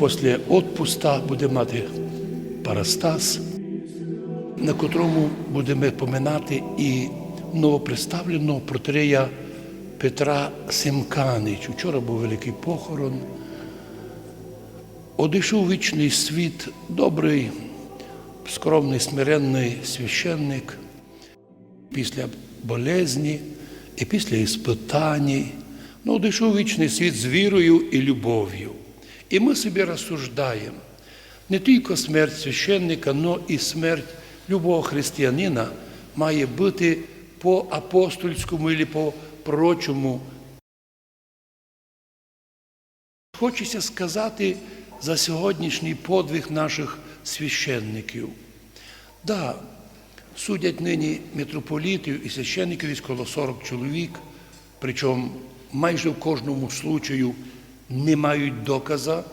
Після відпуста буде мати Парастас, на котрому будемо поминати і новоприставленого протерея Петра Семканич. Вчора був великий похорон. Одійшов вічний світ добрий, скромний, смиренний священник після болезні і після іспитань. Ну, одійшов вічний світ з вірою і любов'ю. І ми собі розсуждаємо, не тільки смерть священника, але і смерть любого християнина має бути по апостольському або по прочому. Хочеться сказати за сьогоднішній подвиг наших священників. Да, судять нині митрополітів і священників коло 40 чоловік, причому майже в кожному случаю не мають доказа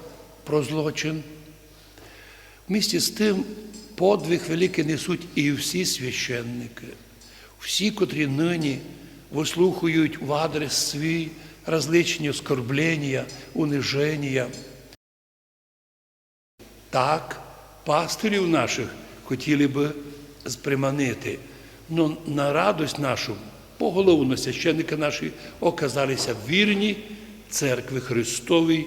про злочин. Вмісті з тим подвиг великий несуть і всі священники, всі, котрі нині вислухають в адрес свій различні оскорблення, униження. Так, пастирів наших хотіли би приманити, але на радость нашу, поголовно священники наші оказалися вірні церкви Христовій,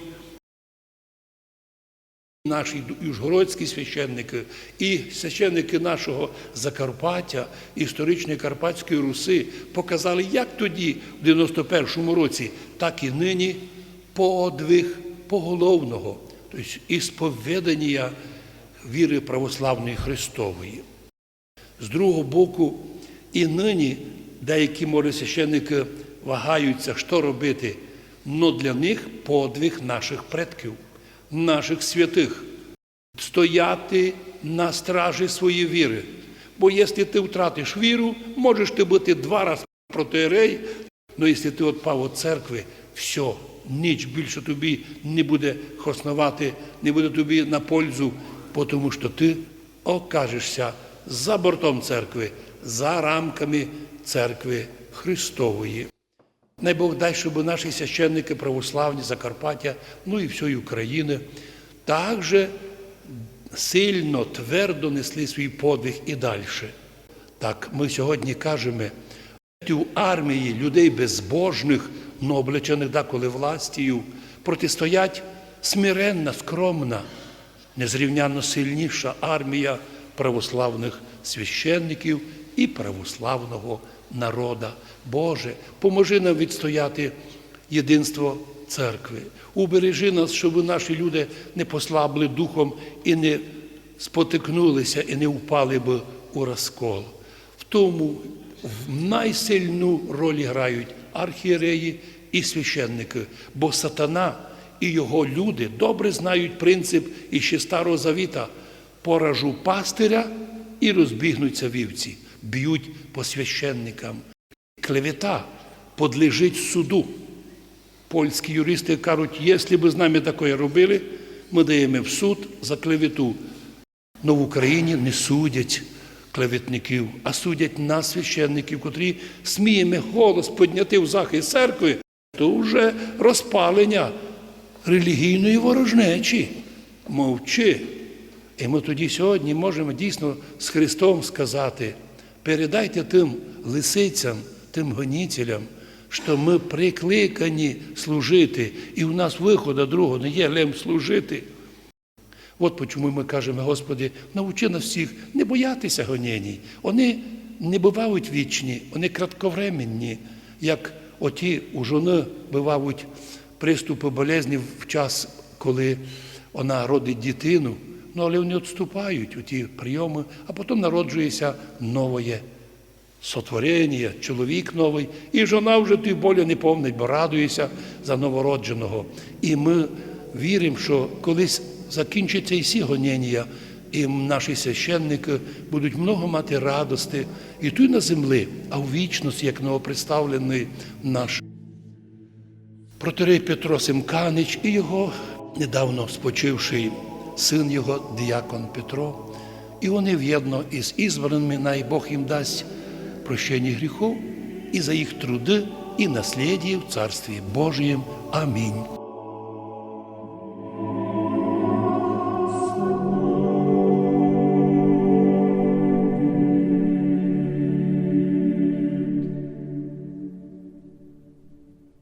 наші южгородські священники і священники нашого Закарпаття, історичної Карпатської Руси показали як тоді, в 91-му році, так і нині подвиг поголовного, тобто ісповідання віри православної Христової. З другого боку, і нині деякі може священники вагаються, що робити, але для них подвиг наших предків, наших святих, стояти на стражі своєї віри. Бо якщо ти втратиш віру, можеш ти бути два рази протиерей, але якщо ти відпав від церкви, все, ніч більше тобі не буде хоснувати, не буде тобі на пользу, тому що ти окажешся за бортом церкви, за рамками церкви Христової. Най Бог дай, щоб наші священники православні Закарпаття, ну і всієї України, також сильно, твердо несли свій подвиг і далі. Так, ми сьогодні кажемо, в армії людей безбожних, но облечених деколи властію, протистоять смиренна, скромна, незрівняно сильніша армія православних священників і православного народа. Боже, поможи нам відстояти єдинство церкви. Убережи нас, щоб наші люди не послабли духом і не спотикнулися, і не впали б у розкол. В тому в найсильну роль грають архієреї і священники, бо сатана і його люди добре знають принцип іще старого завіта поражу пастиря і розбігнуться вівці, б'ють по священникам. Клевета подлежить суду. Польські юристи кажуть, якщо б з нами таке робили, ми даємо в суд за клевету. Но в Україні не судять клеветників, а судять нас, священників, котрі сміємо голос підняти в захист церкви, то вже розпалення релігійної ворожнечі. Мовчи. І ми тоді сьогодні можемо дійсно з Христом сказати, передайте тим лисицям, тим гонітелям, що ми прикликані служити, і у нас виходу другого не є лем служити. От чому ми кажемо, Господи, навчи нас всіх не боятися гонєній. Вони не бувають вічні, вони кратковременні, як оті у жони бувають приступи болезні в час, коли вона родить дитину. Ну, але вони відступають у ті прийоми, а потім народжується нове сотворення, чоловік новий, і жона вже тої болі не помнить, бо радується за новородженого. І ми віримо, що колись закінчиться і всі гонення, і наші священники будуть много мати радости і тут на землі, а в вічності, як новопредставлений наш протерей Петро Семканич і його недавно спочивший син його, діякон Петро, і вони в'єдно із ізбраними, най Бог їм дасть прощення гріхов і за їх труди і наслідів в Царстві Божьєм. Амінь.